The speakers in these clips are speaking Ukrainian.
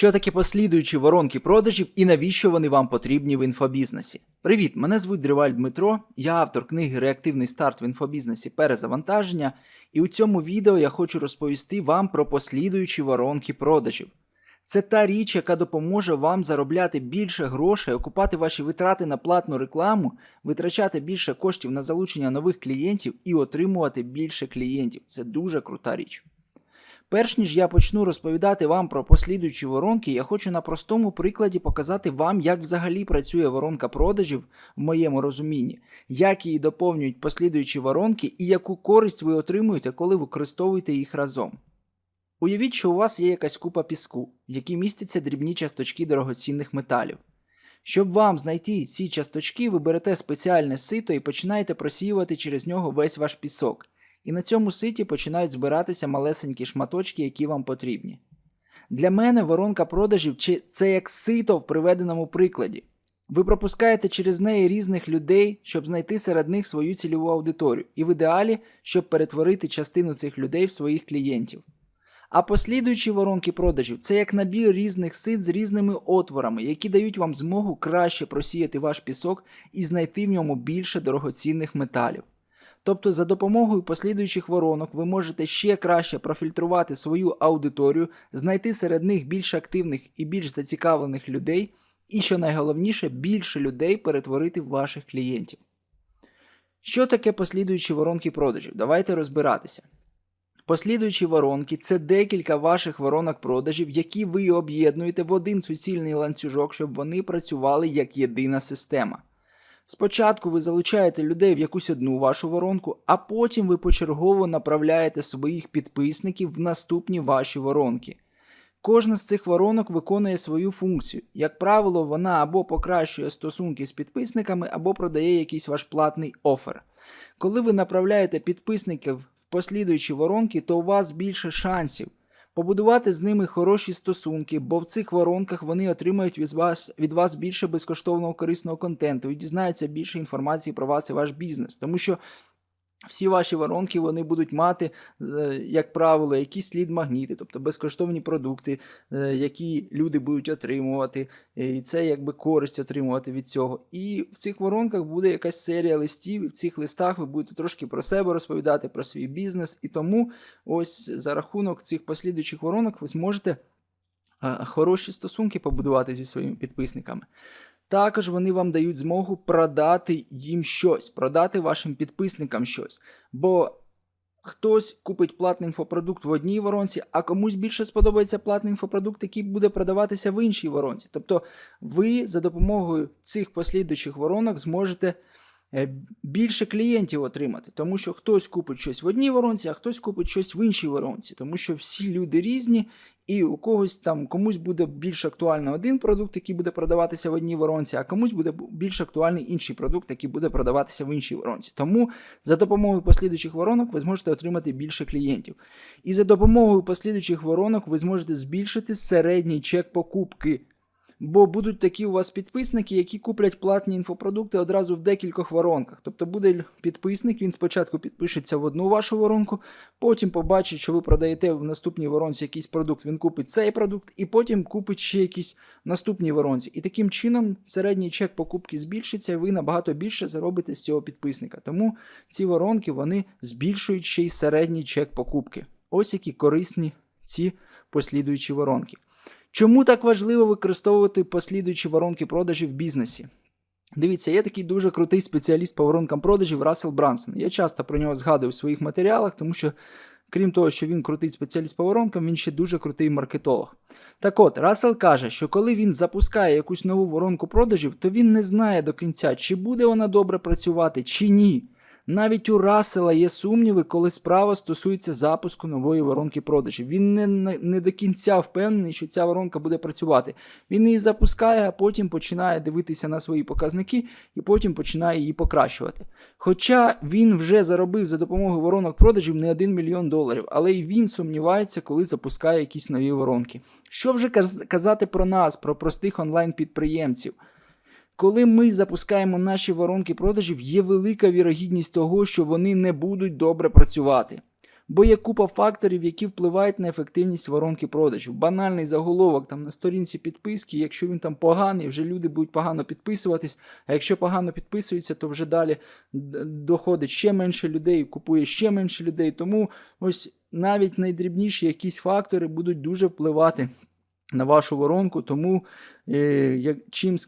Що таке послідуючі воронки продажів і навіщо вони вам потрібні в інфобізнесі? Привіт, мене звуть Дриваль Дмитро, я автор книги Реактивний старт в інфобізнесі перезавантаження, і у цьому відео я хочу розповісти вам про послідуючі воронки продажів. Це та річ, яка допоможе вам заробляти більше грошей, окупати ваші витрати на платну рекламу, витрачати більше коштів на залучення нових клієнтів і отримувати більше клієнтів. Це дуже крута річ. Перш ніж я почну розповідати вам про послідуючі воронки, я хочу на простому прикладі показати вам, як взагалі працює воронка продажів в моєму розумінні, як її доповнюють послідуючі воронки і яку користь ви отримуєте, коли використовуєте їх разом. Уявіть, що у вас є якась купа піску, в якій містяться дрібні часточки дорогоцінних металів. Щоб вам знайти ці часточки, ви берете спеціальне сито і починаєте просіювати через нього весь ваш пісок. І на цьому ситі починають збиратися малесенькі шматочки, які вам потрібні. Для мене воронка продажів це як сито в приведеному прикладі. Ви пропускаєте через неї різних людей, щоб знайти серед них свою цільову аудиторію, і в ідеалі, щоб перетворити частину цих людей в своїх клієнтів. А послідуючі воронки продажів це як набір різних сит з різними отворами, які дають вам змогу краще просіяти ваш пісок і знайти в ньому більше дорогоцінних металів. Тобто за допомогою послідуючих воронок ви можете ще краще профільтрувати свою аудиторію, знайти серед них більш активних і більш зацікавлених людей, і, що найголовніше, більше людей перетворити в ваших клієнтів. Що таке послідуючі воронки продажів? Давайте розбиратися. Послідуючі воронки це декілька ваших воронок продажів, які ви об'єднуєте в один суцільний ланцюжок, щоб вони працювали як єдина система. Спочатку ви залучаєте людей в якусь одну вашу воронку, а потім ви почергово направляєте своїх підписників в наступні ваші воронки. Кожна з цих воронок виконує свою функцію. Як правило, вона або покращує стосунки з підписниками, або продає якийсь ваш платний офер. Коли ви направляєте підписників в послідуючі воронки, то у вас більше шансів побудувати з ними хороші стосунки, бо в цих воронках вони отримають від вас від вас більше безкоштовного корисного контенту і дізнаються більше інформації про вас і ваш бізнес. Тому що всі ваші воронки вони будуть мати, е, як правило, якісь слід магніти, тобто безкоштовні продукти, е, які люди будуть отримувати, е, і це якби користь отримувати від цього. І в цих воронках буде якась серія листів, в цих листах ви будете трошки про себе розповідати, про свій бізнес. І тому ось за рахунок цих послідуючих воронок ви зможете хороші стосунки побудувати зі своїми підписниками. Також вони вам дають змогу продати їм щось, продати вашим підписникам щось. Бо хтось купить платний інфопродукт в одній воронці, а комусь більше сподобається платний інфопродукт, який буде продаватися в іншій воронці. Тобто ви за допомогою цих послідуючих воронок зможете більше клієнтів отримати, тому що хтось купить щось в одній воронці, а хтось купить щось в іншій воронці, тому що всі люди різні, і у когось там комусь буде більш актуальний один продукт, який буде продаватися в одній воронці, а комусь буде більш актуальний інший продукт, який буде продаватися в іншій воронці. Тому за допомогою послідуючих воронок ви зможете отримати більше клієнтів. І за допомогою послідуючих воронок ви зможете збільшити середній чек покупки. Бо будуть такі у вас підписники, які куплять платні інфопродукти одразу в декількох воронках. Тобто буде підписник, він спочатку підпишеться в одну вашу воронку, потім побачить, що ви продаєте в наступній воронці якийсь продукт, він купить цей продукт, і потім купить ще якісь наступні воронці. І таким чином середній чек покупки збільшиться, і ви набагато більше заробите з цього підписника. Тому ці воронки вони збільшують ще й середній чек покупки. Ось які корисні ці послідуючі воронки. Чому так важливо використовувати послідуючі воронки продажів в бізнесі? Дивіться, є такий дуже крутий спеціаліст по воронкам продажів Рассел Брансон. Я часто про нього згадую в своїх матеріалах, тому що, крім того, що він крутий спеціаліст по воронкам, він ще дуже крутий маркетолог. Так от, Рассел каже, що коли він запускає якусь нову воронку продажів, то він не знає до кінця, чи буде вона добре працювати, чи ні. Навіть у Рассела є сумніви, коли справа стосується запуску нової воронки продажів. Він не, не до кінця впевнений, що ця воронка буде працювати. Він її запускає, а потім починає дивитися на свої показники і потім починає її покращувати. Хоча він вже заробив за допомогою воронок продажів не 1 мільйон доларів, але й він сумнівається, коли запускає якісь нові воронки. Що вже казати про нас, про простих онлайн-підприємців? Коли ми запускаємо наші воронки продажів, є велика вірогідність того, що вони не будуть добре працювати. Бо є купа факторів, які впливають на ефективність воронки продажів. Банальний заголовок там на сторінці підписки, якщо він там поганий, вже люди будуть погано підписуватись. А якщо погано підписуються, то вже далі доходить ще менше людей, купує ще менше людей. Тому ось навіть найдрібніші якісь фактори будуть дуже впливати на вашу воронку. Тому, е, як, чим,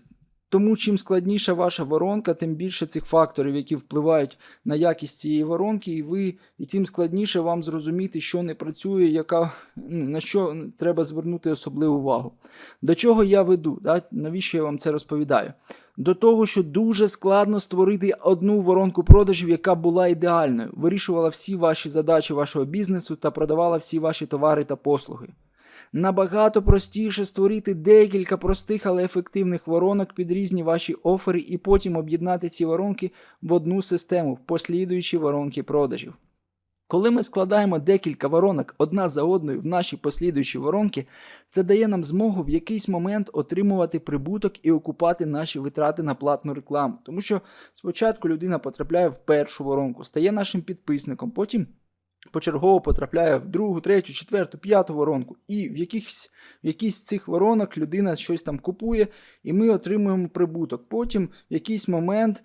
тому чим складніша ваша воронка, тим більше цих факторів, які впливають на якість цієї воронки, і ви і тим складніше вам зрозуміти, що не працює, яка, ну, на що треба звернути особливу увагу. До чого я веду? Да? Навіщо я вам це розповідаю? До того, що дуже складно створити одну воронку продажів, яка була ідеальною, вирішувала всі ваші задачі вашого бізнесу та продавала всі ваші товари та послуги. Набагато простіше створити декілька простих, але ефективних воронок під різні ваші офери і потім об'єднати ці воронки в одну систему, в послідуючі воронки продажів. Коли ми складаємо декілька воронок одна за одною в наші послідуючі воронки, це дає нам змогу в якийсь момент отримувати прибуток і окупати наші витрати на платну рекламу. Тому що спочатку людина потрапляє в першу воронку, стає нашим підписником, потім почергово потрапляє в другу, третю, четверту, п'яту воронку. І в якихось, в якійсь з цих воронок людина щось там купує, і ми отримуємо прибуток. Потім в якийсь момент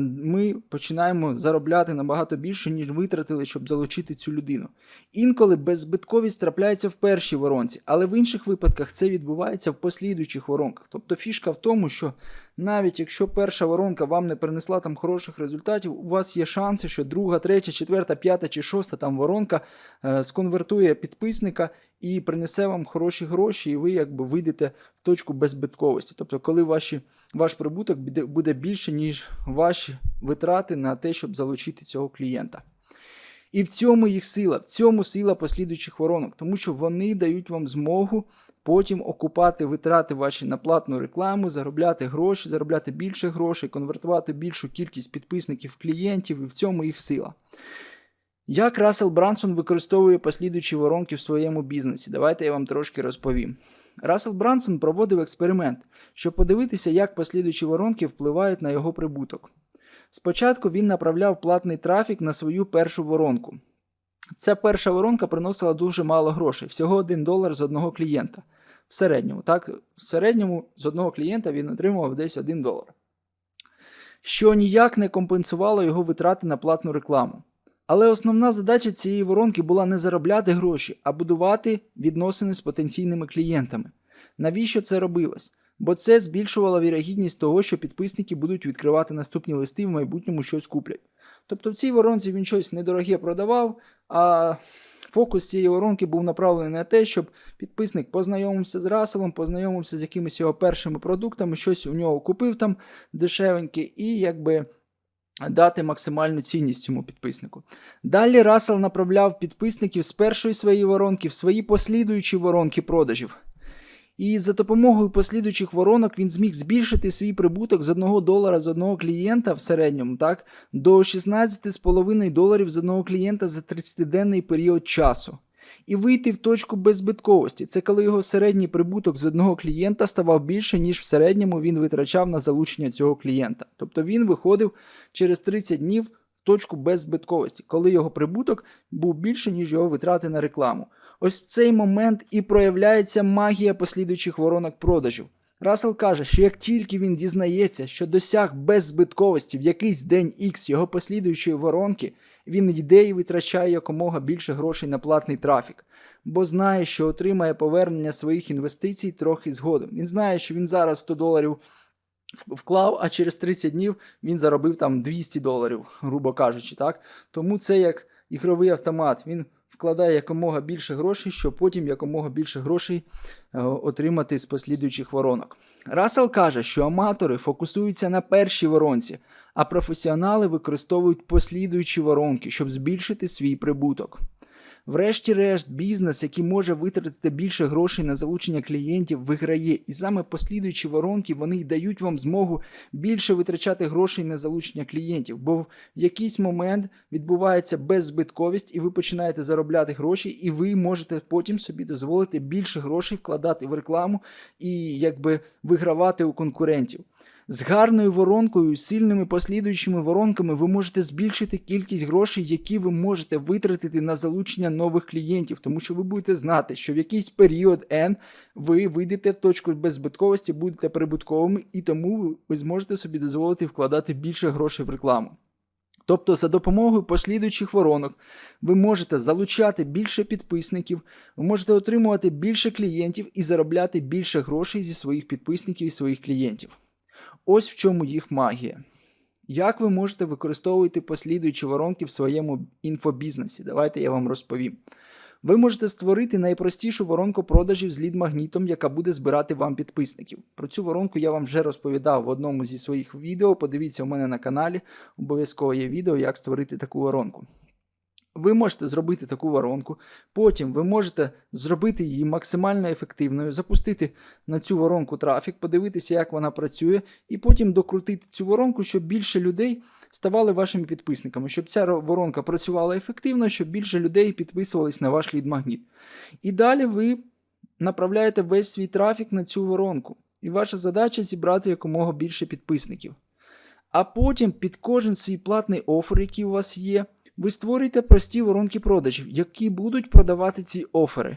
ми починаємо заробляти набагато більше, ніж витратили, щоб залучити цю людину. Інколи беззбитковість трапляється в першій воронці, але в інших випадках це відбувається в послідуючих воронках. Тобто фішка в тому, що навіть якщо перша воронка вам не принесла там хороших результатів, у вас є шанси, що друга, третя, четверта, п'ята чи шоста там воронка е, сконвертує підписника і принесе вам хороші гроші, і ви якби вийдете в точку беззбитковості. Тобто, коли ваші, ваш прибуток буде більше, ніж ваші витрати на те, щоб залучити цього клієнта. І в цьому їх сила, в цьому сила послідуючих воронок, тому що вони дають вам змогу потім окупати витрати ваші на платну рекламу, заробляти гроші, заробляти більше грошей, конвертувати більшу кількість підписників, клієнтів, і в цьому їх сила. Як Рассел Брансон використовує послідуючі воронки в своєму бізнесі? Давайте я вам трошки розповім. Рассел Брансон проводив експеримент, щоб подивитися, як послідуючі воронки впливають на його прибуток. Спочатку він направляв платний трафік на свою першу воронку. Ця перша воронка приносила дуже мало грошей, всього 1 долар з одного клієнта. В середньому, так, в середньому з одного клієнта він отримував десь 1 долар. Що ніяк не компенсувало його витрати на платну рекламу. Але основна задача цієї воронки була не заробляти гроші, а будувати відносини з потенційними клієнтами. Навіщо це робилось? Бо це збільшувало вірогідність того, що підписники будуть відкривати наступні листи в майбутньому щось куплять. Тобто в цій воронці він щось недороге продавав, а фокус цієї воронки був направлений на те, щоб підписник познайомився з Раселом, познайомився з якимись його першими продуктами, щось у нього купив там дешевеньке, і якби дати максимальну цінність цьому підписнику. Далі Рассел направляв підписників з першої своєї воронки в свої послідуючі воронки продажів. І за допомогою послідуючих воронок він зміг збільшити свій прибуток з 1 долара з одного клієнта в середньому так, до 16,5 доларів з одного клієнта за 30-денний період часу. І вийти в точку беззбитковості. Це коли його середній прибуток з одного клієнта ставав більше, ніж в середньому він витрачав на залучення цього клієнта. Тобто він виходив через 30 днів в точку беззбитковості, коли його прибуток був більше, ніж його витрати на рекламу. Ось в цей момент і проявляється магія послідуючих воронок продажів. Рассел каже, що як тільки він дізнається, що досяг беззбитковості в якийсь день X його послідуючої воронки, він йде і витрачає якомога більше грошей на платний трафік, бо знає, що отримає повернення своїх інвестицій трохи згодом. Він знає, що він зараз 100 доларів вклав, а через 30 днів він заробив там 200 доларів, грубо кажучи. так? Тому це як ігровий автомат. Він вкладає якомога більше грошей, щоб потім якомога більше грошей е, отримати з послідуючих воронок. Рассел каже, що аматори фокусуються на першій воронці, а професіонали використовують послідуючі воронки, щоб збільшити свій прибуток. Врешті-решт, бізнес, який може витратити більше грошей на залучення клієнтів, виграє. І саме послідуючі воронки вони дають вам змогу більше витрачати грошей на залучення клієнтів, бо в якийсь момент відбувається беззбитковість, і ви починаєте заробляти гроші, і ви можете потім собі дозволити більше грошей вкладати в рекламу і якби вигравати у конкурентів. З гарною воронкою, сильними послідуючими воронками ви можете збільшити кількість грошей, які ви можете витратити на залучення нових клієнтів, тому що ви будете знати, що в якийсь період N ви вийдете в точку беззбитковості, будете прибутковими, і тому ви зможете собі дозволити вкладати більше грошей в рекламу. Тобто, за допомогою послідуючих воронок ви можете залучати більше підписників, ви можете отримувати більше клієнтів і заробляти більше грошей зі своїх підписників і своїх клієнтів. Ось в чому їх магія. Як ви можете використовувати послідуючі воронки в своєму інфобізнесі? Давайте я вам розповім. Ви можете створити найпростішу воронку продажів з лід-магнітом, яка буде збирати вам підписників. Про цю воронку я вам вже розповідав в одному зі своїх відео. Подивіться у мене на каналі. Обов'язково є відео, як створити таку воронку. Ви можете зробити таку воронку, потім ви можете зробити її максимально ефективною, запустити на цю воронку трафік, подивитися, як вона працює, і потім докрутити цю воронку, щоб більше людей ставали вашими підписниками, щоб ця воронка працювала ефективно, щоб більше людей підписувались на ваш лід-магніт. І далі ви направляєте весь свій трафік на цю воронку. І ваша задача зібрати якомога більше підписників. А потім під кожен свій платний офер, який у вас є, ви створюєте прості воронки продажів, які будуть продавати ці офери.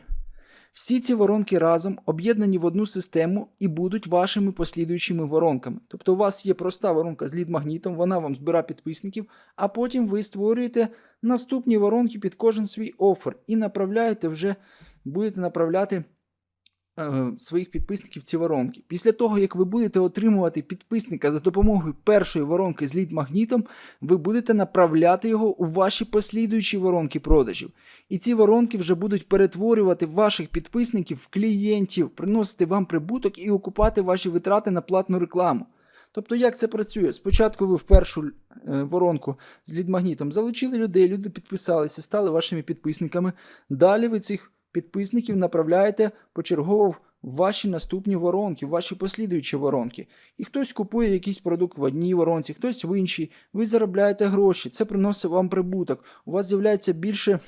Всі ці воронки разом об'єднані в одну систему і будуть вашими послідуючими воронками. Тобто у вас є проста воронка з лід-магнітом, вона вам збирає підписників, а потім ви створюєте наступні воронки під кожен свій офер і направляєте вже, будете направляти е, своїх підписників ці воронки. Після того, як ви будете отримувати підписника за допомогою першої воронки з лід-магнітом, ви будете направляти його у ваші послідуючі воронки продажів. І ці воронки вже будуть перетворювати ваших підписників в клієнтів, приносити вам прибуток і окупати ваші витрати на платну рекламу. Тобто, як це працює? Спочатку ви в першу е, воронку з лід-магнітом залучили людей, люди підписалися, стали вашими підписниками. Далі ви цих підписників направляєте почергово в ваші наступні воронки, в ваші послідуючі воронки. І хтось купує якийсь продукт в одній воронці, хтось в іншій. Ви заробляєте гроші, це приносить вам прибуток. У вас з'являється більше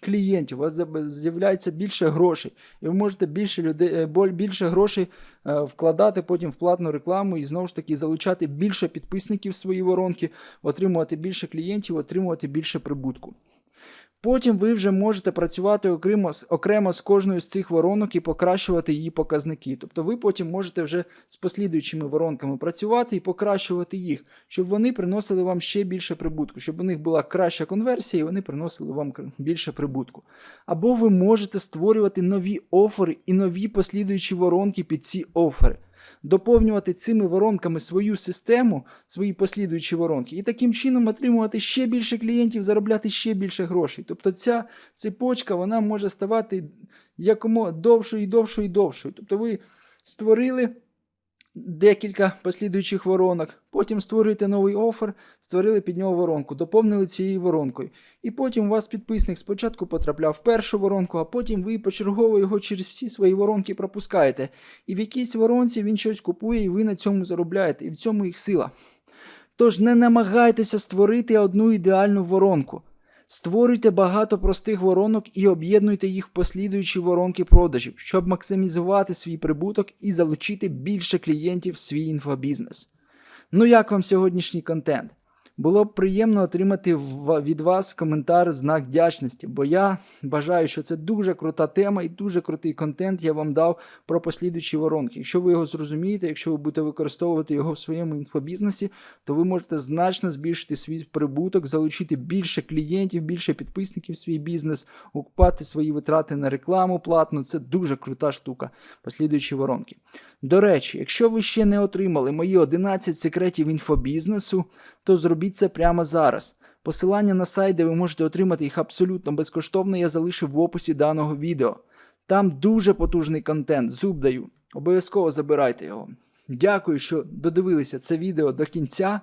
клієнтів, у вас з'являється більше грошей, і ви можете більше людей, е, більше грошей е, вкладати потім в платну рекламу і знову ж таки залучати більше підписників в свої воронки, отримувати більше клієнтів, отримувати більше прибутку. Потім ви вже можете працювати окремо, окремо з кожною з цих воронок і покращувати її показники. Тобто ви потім можете вже з послідуючими воронками працювати і покращувати їх, щоб вони приносили вам ще більше прибутку, щоб у них була краща конверсія і вони приносили вам більше прибутку. Або ви можете створювати нові офери і нові послідуючі воронки під ці офери. Доповнювати цими воронками свою систему, свої послідуючі воронки, і таким чином отримувати ще більше клієнтів, заробляти ще більше грошей. Тобто ця цепочка вона може ставати якомога довшою і довшою і довшою. Тобто ви створили декілька послідуючих воронок, потім створюєте новий офер, створили під нього воронку, доповнили цією воронкою. І потім у вас підписник спочатку потрапляв в першу воронку, а потім ви почергово його через всі свої воронки пропускаєте. І в якійсь воронці він щось купує, і ви на цьому заробляєте. І в цьому їх сила. Тож не намагайтеся створити одну ідеальну воронку. Створюйте багато простих воронок і об'єднуйте їх в послідуючі воронки продажів, щоб максимізувати свій прибуток і залучити більше клієнтів в свій інфобізнес. Ну як вам сьогоднішній контент? Було б приємно отримати від вас коментар в знак вдячності, бо я бажаю, що це дуже крута тема і дуже крутий контент я вам дав про послідуючі воронки. Якщо ви його зрозумієте, якщо ви будете використовувати його в своєму інфобізнесі, то ви можете значно збільшити свій прибуток, залучити більше клієнтів, більше підписників в свій бізнес, окупати свої витрати на рекламу платну. Це дуже крута штука. Послідуючі воронки. До речі, якщо ви ще не отримали мої 11 секретів інфобізнесу, то зробіть це прямо зараз. Посилання на сайт, де ви можете отримати їх абсолютно безкоштовно, я залишив в описі даного відео. Там дуже потужний контент, зуб даю. Обов'язково забирайте його. Дякую, що додивилися це відео до кінця.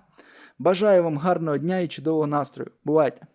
Бажаю вам гарного дня і чудового настрою. Бувайте!